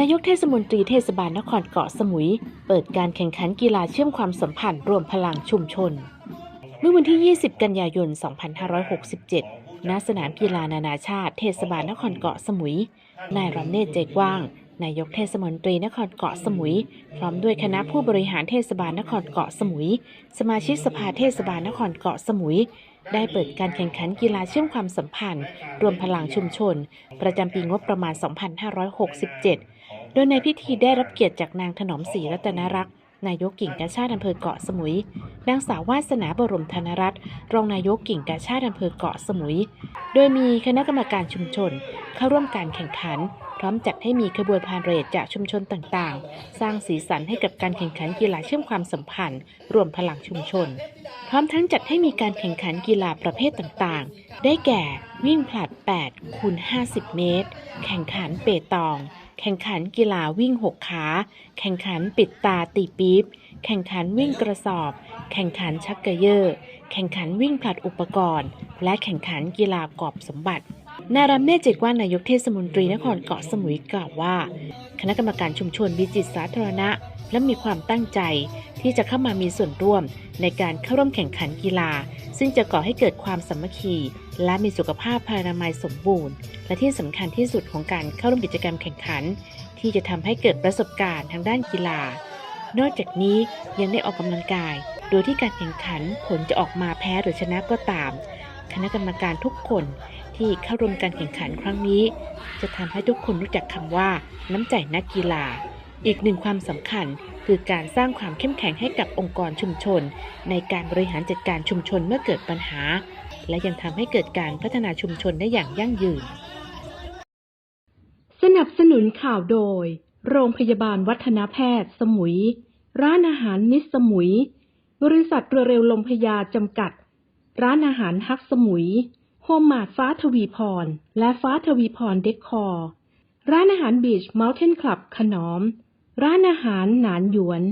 นายกเทศมนตรีเทศบาลนครเกาะสมุย เปิดการแข่งขันกีฬาเชื่อมความสัมพันธ์รวมพลังชุมชน เมื่อวันที่ 20 กันยายน 2567 ณ สนามกีฬานานาชาติเทศบาลนครเกาะสมุย นายรำเนตรใจกว้าง นายกเทศมนตรีนครเกาะสมุย พร้อมด้วยคณะผู้บริหารเทศบาลนครเกาะสมุย สมาชิกสภาเทศบาลนครเกาะสมุยได้เปิดการแข่งขันกีฬาเชื่อมความสัมพันธ์ รวมพลังชุมชน ประจำปีงบประมาณ 2567 โดยในพิธีได้รับเกียรติจากนางถนอมศรีรัตนรักษ์นายกกิ่งกาชาติอำเภอเกาะสมุย นางสาววาสนาบรมธนรัตน์รองนายกกิ่งกาชาติอำเภอเกาะสมุย โดยมีคณะกรรมการชุมชน เข้าร่วมการแข่งขัน พร้อมจัดให้มีขบวนพาเหรดจากชุมชนต่างๆ สร้างสีสันให้กับการแข่งขันกีฬาเชื่อมความสัมพันธ์ รวมพลังชุมชน พร้อมทั้งจัดให้มีการแข่งขันกีฬาประเภทต่างๆ ได้แก่ วิ่งผลัด 8 คูณ 50 เมตร แข่งขันเปตอง แข่งขันกีฬาวิ่งหกขา แข่งขันปิดตาตีปี๊บ แข่งขันวิ่งกระสอบ แข่งขันชักเกยอร์ แข่งขันวิ่งผลัดอุปกรณ์ และแข่งขันกีฬากอบสมบัตินายรำเนตรเจตว่านายกเทศมนตรีนครเกาะสมุยกล่าวว่า คณะกรรมการชุมชนมีจิตสาธารณะ และมีความตั้งใจที่จะเข้ามามีส่วนร่วมในการเข้าร่วมแข่งขันกีฬา ซึ่งจะก่อให้เกิดความสามัคคี และมีสุขภาพพลานามัยสมบูรณ์ และที่สำคัญที่สุดของการเข้าร่วมกิจกรรมแข่งขัน ที่จะทำให้เกิดประสบการณ์ทางด้านกีฬา นอกจากนี้ยังได้ออกกำลังกาย โดยที่การแข่งขันผลจะออกมาแพ้หรือชนะก็ตาม คณะกรรมการทุกคนที่เข้าร่วมการแข่งขันครั้งนี้ จะทำให้ทุกคนรู้จักคำว่า น้ำใจนักกีฬา อีกหนึ่งความสำคัญคือการสร้างความเข้มแข็งให้กับองค์กรชุมชน ในการบริหารจัดการชุมชนเมื่อเกิดปัญหา และยังทำให้เกิดการพัฒนาชุมชนได้อย่างยั่งยืน นับสนุนข่าวโดย โรงพยาบาลวัฒนแพทย์ สมุย ร้านอาหารนิสสมุย บริษัทเรือเร็วลมพยาจำกัด ร้านอาหารฮักสมุย โฮมมาดฟ้าทวีพร และฟ้าทวีพรเดคคอร์ ร้านอาหารบีชเมลเทนคลับขนอม ร้านอาหารหนานหยวน